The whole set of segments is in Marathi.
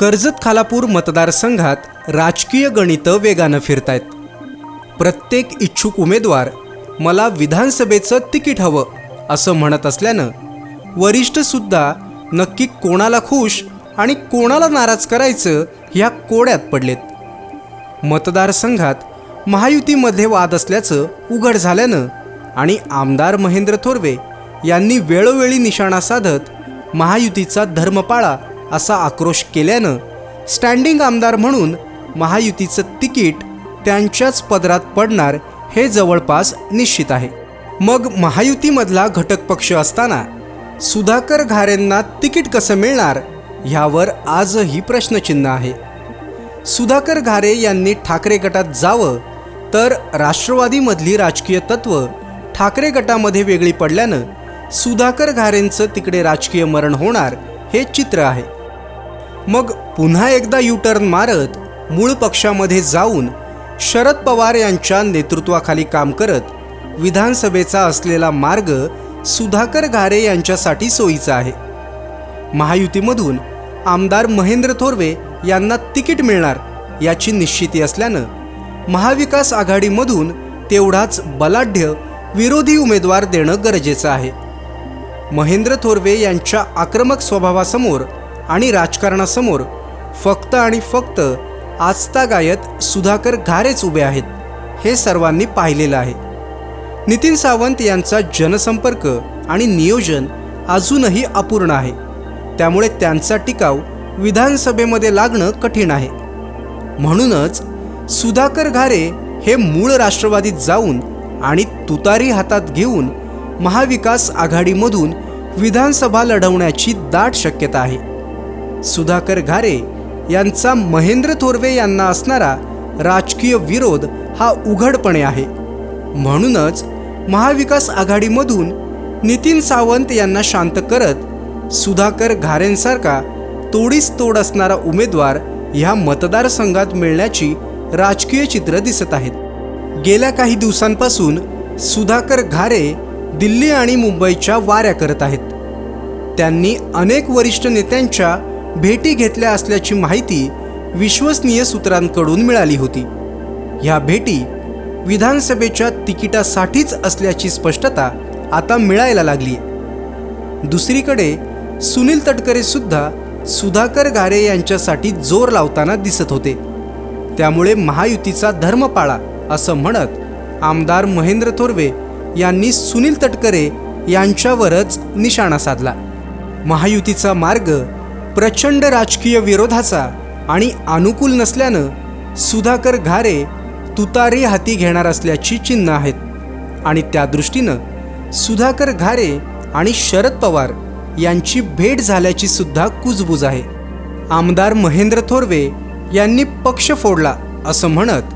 कर्जत खालापूर मतदारसंघात राजकीय गणितं वेगानं फिरतायत. प्रत्येक इच्छुक उमेदवार मला विधानसभेचं तिकीट हवं असं म्हणत असल्यानं वरिष्ठसुद्धा नक्की कोणाला खुश आणि कोणाला नाराज करायचं ह्या कोड्यात पडलेत. मतदारसंघात महायुतीमध्ये वाद असल्याचं उघड झाल्यानं आणि आमदार महेंद्र थोरवे यांनी वेळोवेळी निशाणा साधत महायुतीचा धर्मपाळा असा आक्रोश केल्यानं स्टँडिंग आमदार म्हणून महायुतीचं तिकीट त्यांच्याच पदरात पडणार हे जवळपास निश्चित आहे. मग महायुतीमधला घटक पक्ष असताना सुधाकर घारेंना तिकीट कसं मिळणार ह्यावर आजही प्रश्नचिन्ह आहे. सुधाकर घारे यांनी ठाकरे गटात जावं तर राष्ट्रवादीमधली राजकीय तत्व ठाकरे गटामध्ये वेगळी पडल्यानं सुधाकर घारेंचं तिकडे राजकीय मरण होणार हे चित्र आहे. मग पुन्हा एकदा युटर्न मारत मूळ पक्षामध्ये जाऊन शरद पवार यांच्या नेतृत्वाखाली काम करत विधानसभेचा असलेला मार्ग सुधाकर घारे यांच्यासाठी सोयीचा आहे. महायुतीमधून आमदार महेंद्र थोरवे यांना तिकीट मिळणार याची निश्चिती असल्यानं महाविकास आघाडीमधून तेवढाच बलाढ्य विरोधी उमेदवार देणं गरजेचं आहे. महेंद्र थोरवे यांच्या आक्रमक स्वभावासमोर आणि राजकारणासमोर फक्त आणि फक्त आजता गायत सुधाकर घारेच उभे आहेत हे सर्वांनी पाहिलेलं आहे. नितीन सावंत यांचा जनसंपर्क आणि नियोजन अजूनही अपूर्ण आहे. त्यामुळे त्यांचा टिकाव विधानसभेमध्ये लागणं कठीण आहे. म्हणूनच सुधाकर घारे हे मूळ राष्ट्रवादीत जाऊन आणि तुतारी हातात घेऊन महाविकास आघाडीमधून विधानसभा लढवण्याची दाट शक्यता आहे. सुधाकर घारे यांचा महेंद्र थोरवे यांना असणारा राजकीय विरोध हा उघडपणे आहे. म्हणूनच महाविकास आघाडीमधून नितीन सावंत यांना शांत करत सुधाकर घारेंसारखा तोडीस तोड असणारा उमेदवार ह्या मतदारसंघात मिळण्याची राजकीय चित्र दिसत आहेत. गेल्या काही दिवसांपासून सुधाकर घारे दिल्ली आणि मुंबईच्या वाऱ्या करत आहेत. त्यांनी अनेक वरिष्ठ नेत्यांच्या भेटी घेतल्या असल्याची माहिती विश्वसनीय सूत्रांकडून मिळाली होती. ह्या भेटी विधानसभेच्या तिकिटासाठीच असल्याची स्पष्टता आता मिळायला लागली. दुसरीकडे सुनील तटकरे सुद्धा सुधाकर घारे यांच्यासाठी जोर लावताना दिसत होते. त्यामुळे महायुतीचा धर्म पाळा असं म्हणत आमदार महेंद्र थोरवे यांनी सुनील तटकरे यांच्यावरच निशाणा साधला. महायुतीचा मार्ग प्रचंड राजकीय विरोधाचा आणि अनुकूल नसल्यानं सुधाकर घारे तुतारी हाती घेणार असल्याची चिन्ह आहेत. आणि त्या दृष्टीनं सुधाकर घारे आणि शरद पवार यांची भेट झाल्याची सुद्धा कुजबूज आहे. आमदार महेंद्र थोरवे यांनी पक्ष फोडला असं म्हणत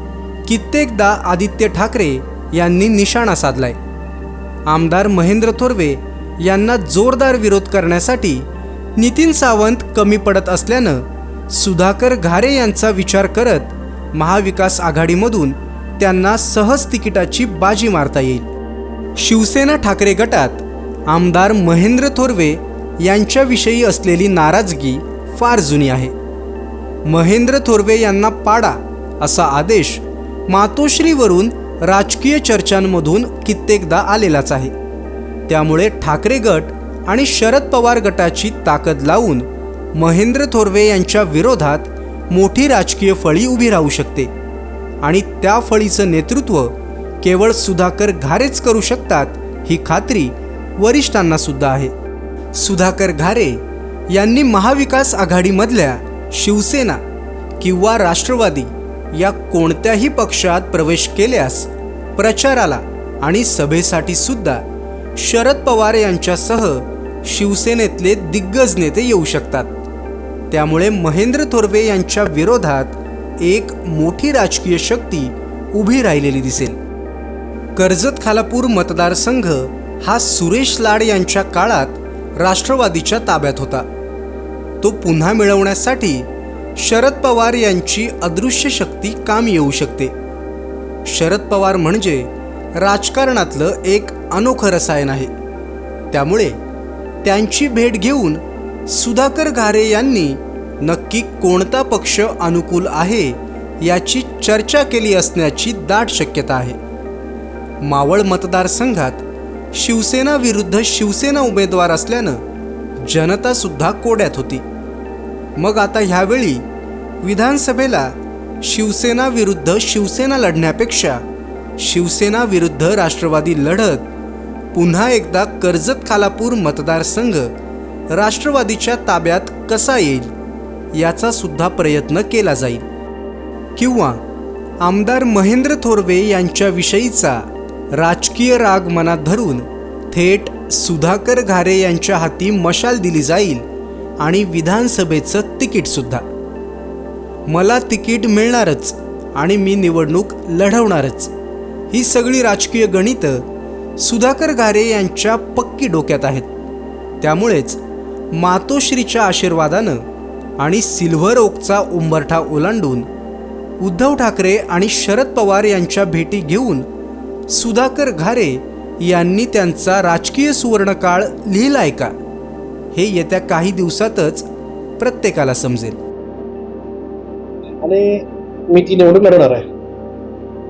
कित्येकदा आदित्य ठाकरे यांनी निशाणा साधलाय. आमदार महेंद्र थोरवे यांना जोरदार विरोध करण्यासाठी नितीन सावंत कमी पडत असल्यानं सुधाकर घारे यांचा विचार करत महाविकास आघाडीमधून त्यांना सहज तिकिटाची बाजी मारता येईल. शिवसेना ठाकरे गटात आमदार महेंद्र थोरवे यांच्याविषयी असलेली नाराजगी फार जुनी आहे. महेंद्र थोरवे यांना पाडा असा आदेश मातोश्रीवरून राजकीय चर्चांमधून कित्येकदा आलेलाच आहे. त्यामुळे ठाकरे गट आणि शरद पवार गटाची ताकद लावून महेंद्र थोरवे यांच्या विरोधात मोठी राजकीय फळी उभी राहू शकते. आणि त्या फळीचं नेतृत्व केवळ सुधाकर घारेच करू शकतात ही खात्री वरिष्ठांना सुद्धा आहे. सुधाकर घारे यांनी महाविकास आघाडीमधल्या शिवसेना किंवा राष्ट्रवादी या कोणत्याही पक्षात प्रवेश केल्यास प्रचाराला आणि सभेसाठी सुद्धा शरद पवार यांच्यासह शिवसेनेतले दिग्गज नेते येऊ शकतात. त्यामुळे महेंद्र थोरवे यांच्या विरोधात एक मोठी राजकीय शक्ती उभी राहिलेली दिसेल. कर्जत खालापूर मतदारसंघ हा सुरेश लाड यांच्या काळात राष्ट्रवादीच्या ताब्यात होता. तो पुन्हा मिळवण्यासाठी शरद पवार यांची अदृश्य शक्ती काम येऊ शकते. शरद पवार म्हणजे राजकारणातलं एक अनोखं रसायन आहे. त्यामुळे त्यांची भेट घेऊन सुधाकर घारे यांनी नक्की कोणता पक्ष अनुकूल आहे याची चर्चा केली असण्याची दाट शक्यता आहे. मावळ मतदारसंघात शिवसेना विरुद्ध शिवसेना उमेदवार असल्यानं जनता सुद्धा कोड्यात होती. मग आता ह्यावेळी विधानसभेला शिवसेना विरुद्ध शिवसेना लढण्यापेक्षा शिवसेना विरुद्ध राष्ट्रवादी लढत पुन्हा एकदा कर्जत खालापूर मतदारसंघ राष्ट्रवादीच्या ताब्यात कसा येईल? याचा सुद्धा प्रयत्न केला जाईल. किंवा आमदार महेंद्र थोरवे यांच्याविषयीचा राजकीय राग मनात धरून थेट सुधाकर घारे यांच्या हाती मशाल दिली जाईल आणि विधानसभेचं तिकीटसुद्धा मला तिकीट मिळणारच आणि मी निवडणूक लढवणारच. ही सगळी राजकीय गणितं सुधाकर घारे यांच्या पक्की डोक्यात आहेत. त्यामुळेच मातोश्रीच्या आशीर्वादानं आणि सिल्व्हर ओकचा उंबरठा ओलांडून उद्धव ठाकरे आणि शरद पवार यांच्या भेटी घेऊन सुधाकर घारे यांनी त्यांचा राजकीय सुवर्णकाळ लिहिलाय का? हे येत्या काही दिवसातच प्रत्येकाला समजेल. आणि मी ती निवडून लढवणार आहे.